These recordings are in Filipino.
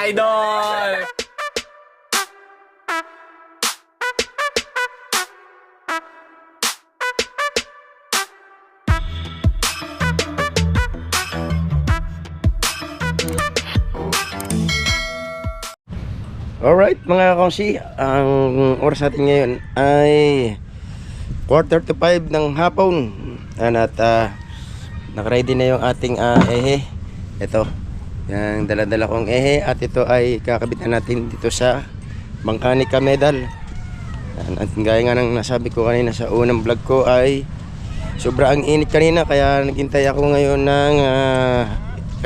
idol! Alright mga kongsi, ang oras natin ngayon ay quarter to five ng hapon. At uh, nakaready na yung ating ah, ehe. Ito, yung dala-dala kong ehe at ito ay kakabitan natin dito sa Bangkanika Medal. Yan, at gaya nga ng nasabi ko kanina sa unang vlog ko ay sobra ang init kanina kaya naghintay ako ngayon ng, ah,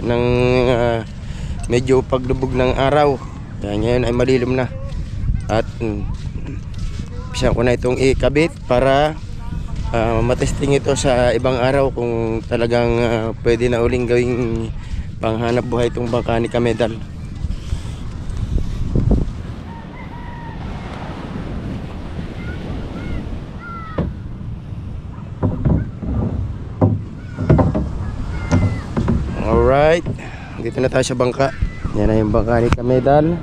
ng ah, medyo paglubog ng araw. Kaya ngayon ay malilim na. At mm, umpisa ko na itong ikabit para ah, matesting ito sa ibang araw kung talagang ah, pwede na uling gawing panghanap buhay itong Bangkanika Medal. Alright, dito na tayo sa bangka. Yan na yung Bangkanika Medal.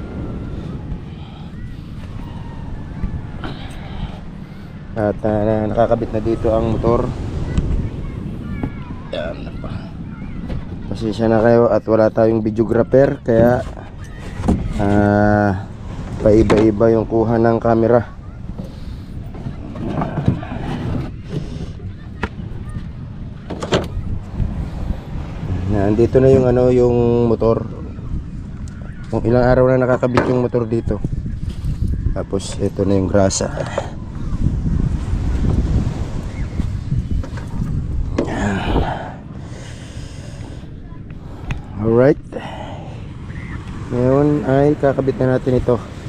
At ah, nakakabit na dito ang motor. Yan. Pasensya na kayo at wala tayong videographer kaya ah paiba-iba yung kuha ng camera. Nandito na yung ano yung motor. Kung ilang araw na nakakabit yung motor dito. Tapos ito na yung grasa. Alright. Ngayon ay kakabit na natin ito.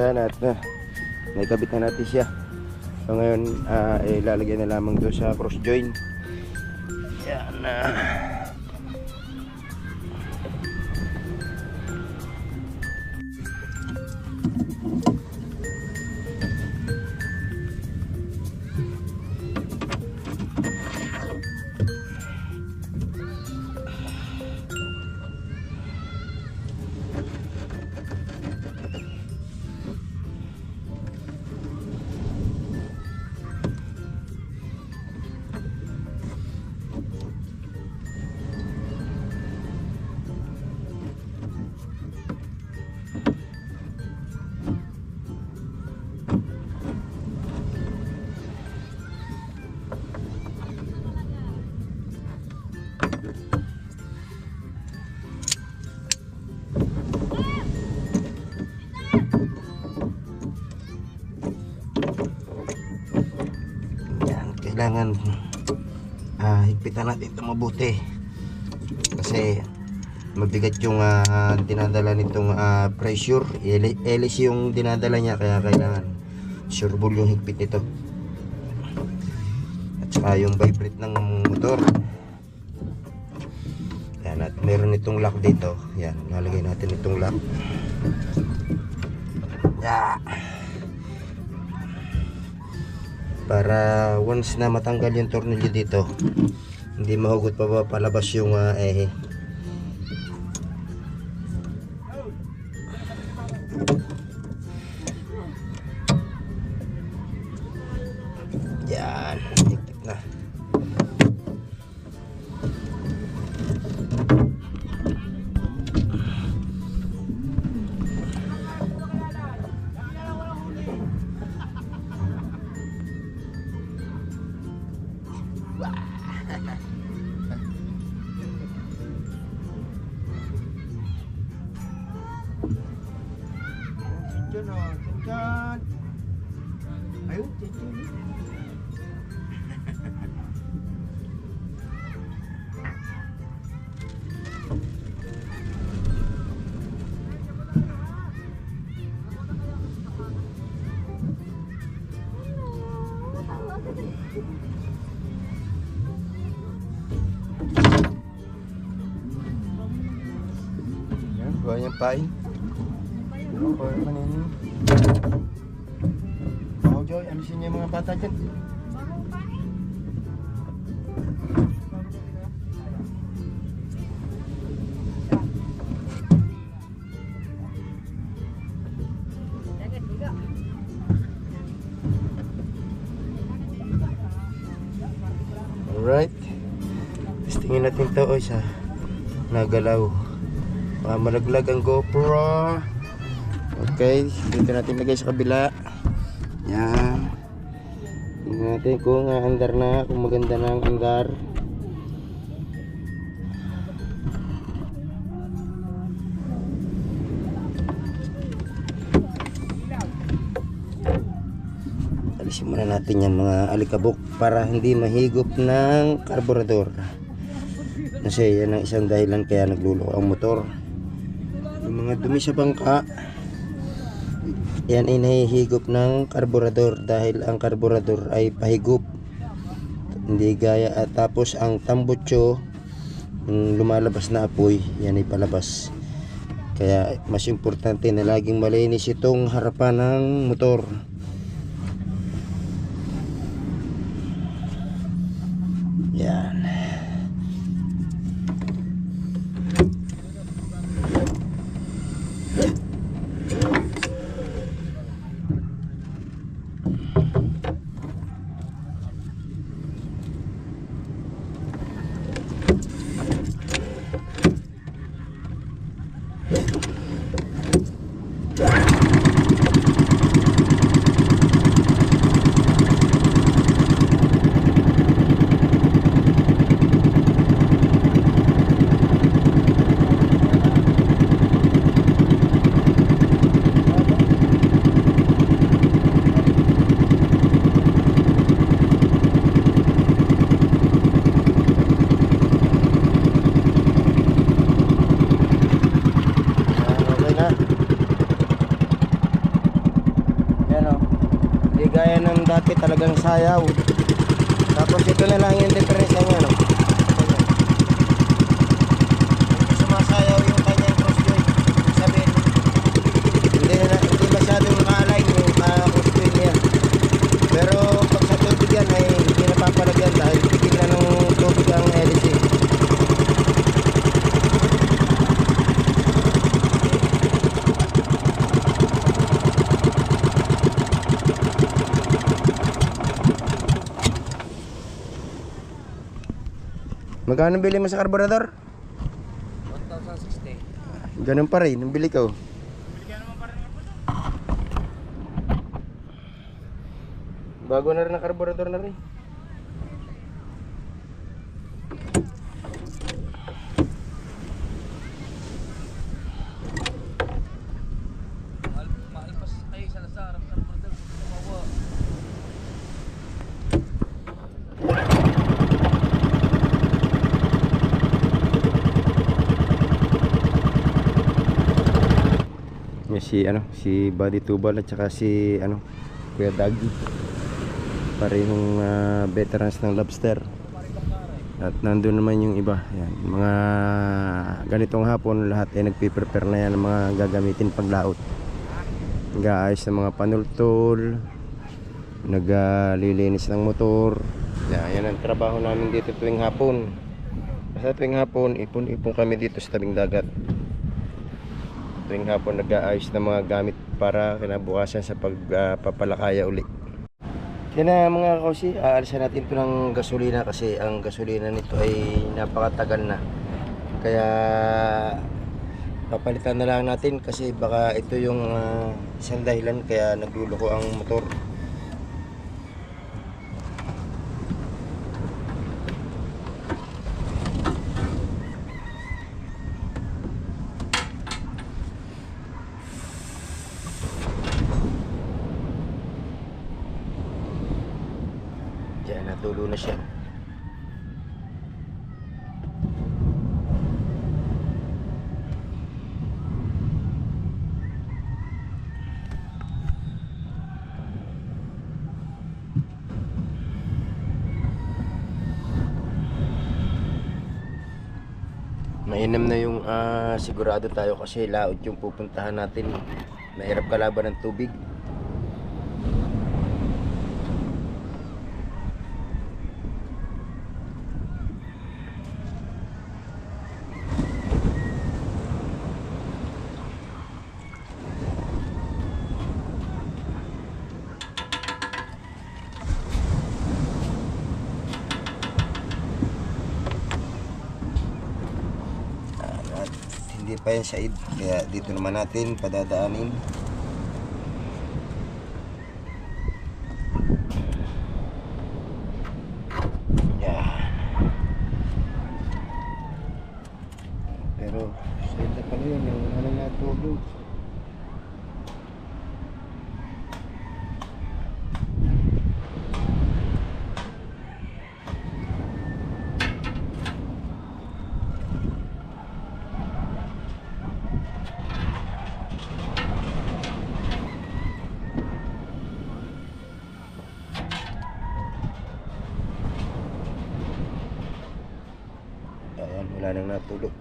Kaya na at na, naikabit na natin siya. So ngayon, ah, ilalagay na lamang doon sa cross joint. Yan na. Yan, kailangan ah higpitan natin ito mabuti. Kasi mabigat yung ah, dinadala nitong ah, pressure. Elis yung dinadala niya kaya kailangan sureball yung higpit nito. At saka yung vibrate ng motor. Yan, at meron itong lock dito. Yan, nalagay natin itong lock. Yeah. Para once na matanggal yung tornilyo dito hindi mahugot pa ba palabas yung ah, ehe Diyan o, diyan. Ayun, diyan. Yan, kuha niyang pain. Ano naman yun? Oh, Joy, alisin niya yung mga bata dyan. Alright. Testingin natin to o sa nagalaw. Baka malaglag ang GoPro. Okay, dito natin lagay sa kabila. Yan. Tingnan natin kung uh, andar na, kung maganda na ang andar. Alisin muna natin yan mga alikabok para hindi mahigop ng karburador. Kasi yan ang isang dahilan kaya nagluloko ang motor. Yung mga dumi sa bangka, yan ay nahihigop ng karburador dahil ang karburador ay pahigop. Hindi gaya at tapos ang tambutso, lumalabas na apoy, yan ay palabas. Kaya mas importante na laging malinis itong harapan ng motor. Dati talagang sayaw. Tapos ito na lang yung diferensya niya, no? Hindi sumasayaw yung kanyang cross joint. Ibig Sabihin, hindi, na, hindi masyadong naka-align yung uh, cross joint niya. Pero pag sa tubig yan ay hindi napapalagyan dahil pigil na ng tubig ang LC. Magkano bili mo sa karburador? 1,060. Ganun pa rin, ang bili ko. Bago na rin ang karburador na rin. Mahal, mahal pa sa kayo sa Lazar. Ang karburador. Tumawa. May si ano, si Buddy Tubal at saka si ano, Kuya Dagi. Parehong ah, veterans ng lobster. At nandun naman yung iba. Yan, mga ganitong hapon lahat ay nagpiprepare na yan ng mga gagamitin paglaot. Nag-aayos ng mga panultol, naglilinis ng motor. Yan, yan ang trabaho namin dito tuwing hapon. Sa tuwing hapon, ipon-ipon kami dito sa tabing dagat tuwing hapon nag-aayos ng mga gamit para kinabukasan sa pagpapalakaya uli. Yan na mga kausi, aalisan natin ito ng gasolina kasi ang gasolina nito ay napakatagal na. Kaya papalitan na lang natin kasi baka ito yung ah, isang dahilan kaya nagluloko ang motor. Diyan, natulo na siya. Mainam na yung ah, sigurado tayo kasi laot yung pupuntahan natin. Mahirap kalaban ng tubig. at hindi pa yan side kaya dito naman natin padadaanin yan pero side na pala yun yung ano na tulo Ayan, wala nang natulog.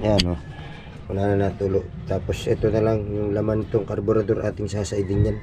Yan o. Wala na natulog. Tapos ito na lang yung laman itong karburador ating sasaidin yan.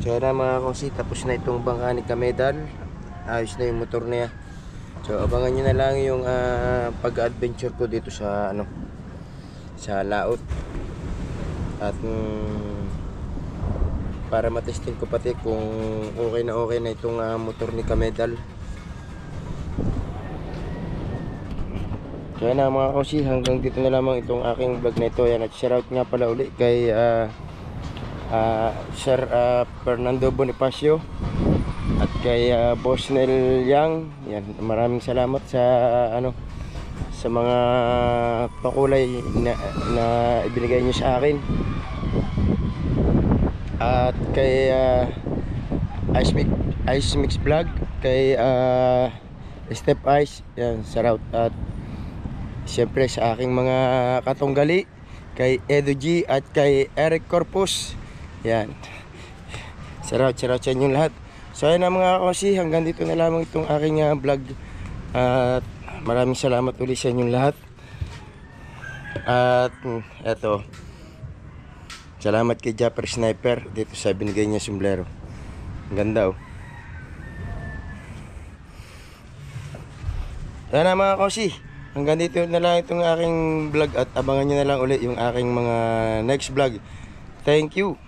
So na mga kosi, tapos na itong bangka ni Kamedal. Ayos na yung motor niya. So abangan nyo na lang yung ah, pag-adventure ko dito sa ano sa laot. At mm, para matesting ko pati kung okay na okay na itong ah, motor ni Kamedal. So yan na mga kosi, hanggang dito na lamang itong aking vlog na ito. Yan at shoutout nga pala uli kay ah, ah, Sir ah, Fernando Bonifacio at kay ah, Boss Nel Yang. Yan, maraming salamat sa ano sa mga pakulay na, na ibinigay niyo sa akin. At kay ah, Ice Mix Ice Mix Vlog, kay ah, Step Ice, yan, shoutout at Siyempre sa aking mga katunggali, kay Edo G at kay Eric Corpus. Yan. Shoutout, shoutout sa inyong lahat. So ayun na mga kasi, hanggang dito na lamang itong aking ah, vlog. At maraming salamat ulit sa inyong lahat. At mm, eto, salamat kay Japper Sniper dito sa binigay niya sombrero. Ganda oh. Yan na mga kosi. Hanggang dito na lang itong aking vlog at abangan nyo na lang ulit yung aking mga next vlog. Thank you.